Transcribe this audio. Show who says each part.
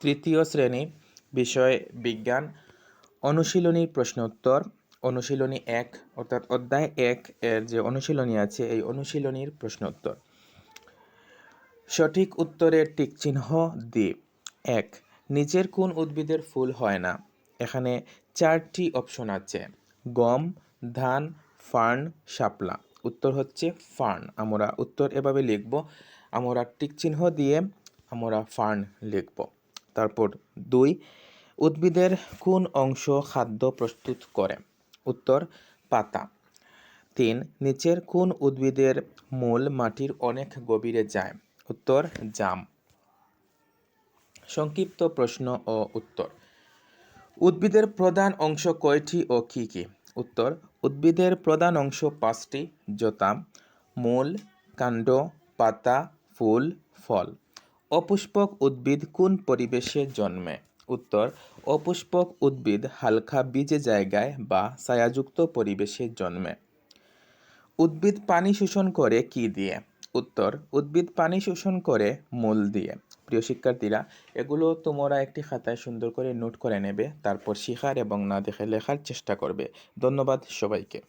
Speaker 1: তৃতীয় শ্রেণি, বিষয়, বিজ্ঞান অনুশীলনীর প্রশ্ন উত্তর। অনুশীলনী এক, অর্থাৎ অধ্যায় এক এর যে অনুশীলনী আছে, এই অনুশীলনীর প্রশ্ন উত্তর। সঠিক উত্তরের টিক চিহ্ন দি। এক, নিচের কোন উদ্ভিদের ফুল হয় না? এখানে চারটি অপশন আছে। গম, ধান, ফার্ন, শাপলা। উত্তর হচ্ছে ফার্ন। আমরা উত্তর এভাবে লিখব। আমরা টিক চিহ্ন দিয়ে আমরা ফার্ন লিখব। তারপর দুই, উদ্ভিদের কোন অংশ খাদ্য প্রস্তুত করে? উত্তর, পাতা। তিন, নিচের কোন উদ্ভিদের মূল মাটির অনেক গভীরে যায়? উত্তর, জাম। সংক্ষিপ্ত প্রশ্ন ও উত্তর। উদ্ভিদের প্রধান অংশ কয়টি ও কি কি? উত্তর, উদ্ভিদের প্রধান অংশ পাঁচটি যথা মূল, কাণ্ড, পাতা, ফুল, ফল। অপুষ্পক উদ্ভিদ কোন পরিবেশে জন্মে? উত্তর, অপুষ্পক উদ্ভিদ হালকা বীজে জায়গায় বা ছায়াযুক্ত পরিবেশে জন্মে। উদ্ভিদ পানি শোষণ করে কি দিয়ে? উত্তর, উদ্ভিদ পানি শোষণ করে মূল দিয়ে। প্রিয় শিক্ষার্থীরা, এগুলো তোমরা একটি খাতায় সুন্দর করে নোট করে নেবে, তারপর শিখার এবং না দেখে লেখার চেষ্টা করবে। ধন্যবাদ সবাইকে।